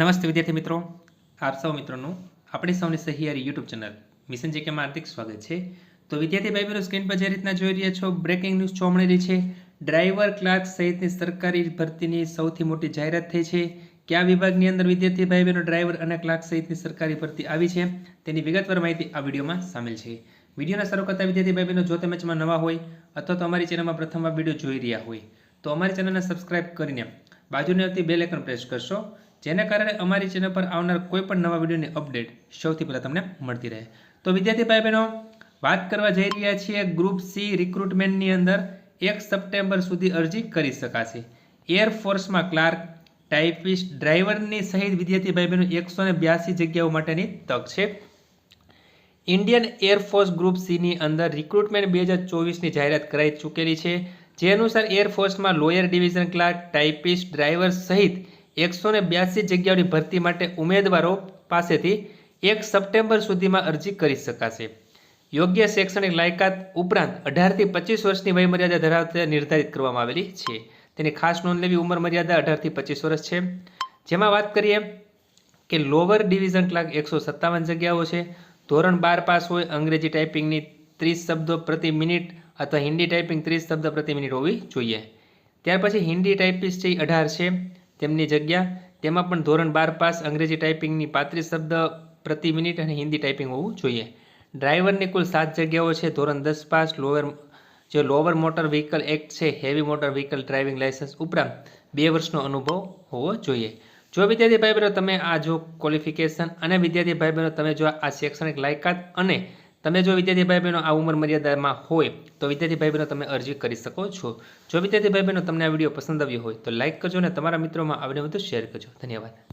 નમસ્તે વિદ્યાર્થી મિત્રો. આપ સૌ મિત્રોનું આપણી સૌની સહિયારી યુટ્યુબ ચેનલ મિશન જેકેમાં હાર્દિક સ્વાગત છે. તો વિદ્યાર્થી ભાઈ બહેનો સ્ક્રીન પર જે રીતના જોઈ રહ્યા છો બ્રેકિંગ ન્યૂઝ ચોમણેલી છે. ડ્રાઈવર ક્લાર્ક સહિતની સરકારી ભરતીની સૌથી મોટી જાહેરાત થઈ છે. કયા વિભાગની અંદર વિદ્યાર્થી ભાઈ બહેનો ડ્રાઈવર અને ક્લાર્ક સહિતની સરકારી ભરતી આવી છે? તેની વિગતવાર માહિતી આ વિડીયોમાં સામેલ છે. વિડીયોના શરૂ કરતા વિદ્યાર્થી ભાઈ બહેનો જો તમે ચેનલમાં નવા હોય અથવા તો અમારી ચેનલમાં પ્રથમવાર વીડિયો જોઈ રહ્યા હોય, તો અમારી ચેનલને સબસ્ક્રાઇબ કરીને બાજુની આવતી બેલ આઇકન પ્રેસ કરશો. જેના કારણે અમારી ચેનલ પર આવનાર કોઈપણ નવા વિડીયોની અપડેટ સૌથી પહેલાં તમને મળતી રહે. તો વિદ્યાર્થી ભાઈ બહેનો, વાત કરવા જઈ રહ્યા છીએ ગ્રુપ સી રિક્રુટમેન્ટની અંદર. એક સપ્ટેમ્બર સુધી અરજી કરી શકાશે. એરફોર્સમાં ક્લાર્ક ટાઈપિસ્ટ ડ્રાઈવરની સહિત વિદ્યાર્થી ભાઈ બહેનો, એકસો ને બ્યાસી જગ્યાઓ માટેની તક છે. ઇન્ડિયન એરફોર્સ ગ્રુપ સીની અંદર રિક્રુટમેન્ટ બે હજાર ચોવીસની જાહેરાત કરાઈ ચૂકેલી છે. જે અનુસાર એરફોર્સમાં lower division clerk typist driver સહિત એકસો ને બ્યાસી જગ્યાઓની ભરતી માટે ઉમેદવારો પાસેથી એક સપ્ટેમ્બર સુધીમાં અરજી કરી શકાશે. યોગ્ય શૈક્ષણિક લાયકાત ઉપરાંત અઢારથી પચીસ વર્ષની વયમર્યાદા ધરાવતા નિર્ધારિત કરવામાં આવેલી છે. તેની ખાસ નોંધ લેવી ઉંમર મર્યાદા અઢારથી પચીસ વર્ષ છે. જેમાં વાત કરીએ કે લોવર ડિવિઝન ક્લાર્ક એકસો સત્તાવન જગ્યાઓ છે. ધોરણ બાર પાસ હોય, અંગ્રેજી ટાઈપિંગની ત્રીસ શબ્દો પ્રતિ મિનિટ અથવા હિન્દી ટાઈપિંગ ત્રીસ શબ્દ પ્રતિ મિનિટ હોવી જોઈએ. ત્યાર પછી હિન્દી ટાઈપિસ્ટ છે અઢાર છે. તેમની જગ્યા? તેમાં પણ ધોરણ બાર પાસ અંગ્રેજી ટાઈપિંગની પાંત્રીસ શબ્દ પ્રતિ મિનિટ અને હિન્દી ટાઈપિંગ હોવું જોઈએ. ડ્રાઈવરની કુલ સાત જગ્યાઓ છે. ધોરણ દસ પાસ લોઅર જે લોવર મોટર વ્હીકલ એક્ટ છે heavy motor vehicle driving licence ઉપરાંત બે વર્ષનો અનુભવ હોવો જોઈએ. જો વિદ્યાર્થી ભાઈ બહેનો તમે આ જો ક્વોલિફિકેશન અને વિદ્યાર્થી ભાઈ બહેનો તમે જો આ શૈક્ષણિક લાયકાત અને તમે જો વિદ્યાર્થી ભાઈ બહેનો આ ઉંમર મર્યાદામાં હોય, તો વિદ્યાર્થી ભાઈ બહેનો તમે અરજી કરી શકો છો. જો વિદ્યાર્થી ભાઈ બહેનો તમને આ વીડિયો પસંદ આવ્યો હોય, તો લાઇક કરજો અને તમારા મિત્રોમાં આવડે બધું શેર કરજો. ધન્યવાદ.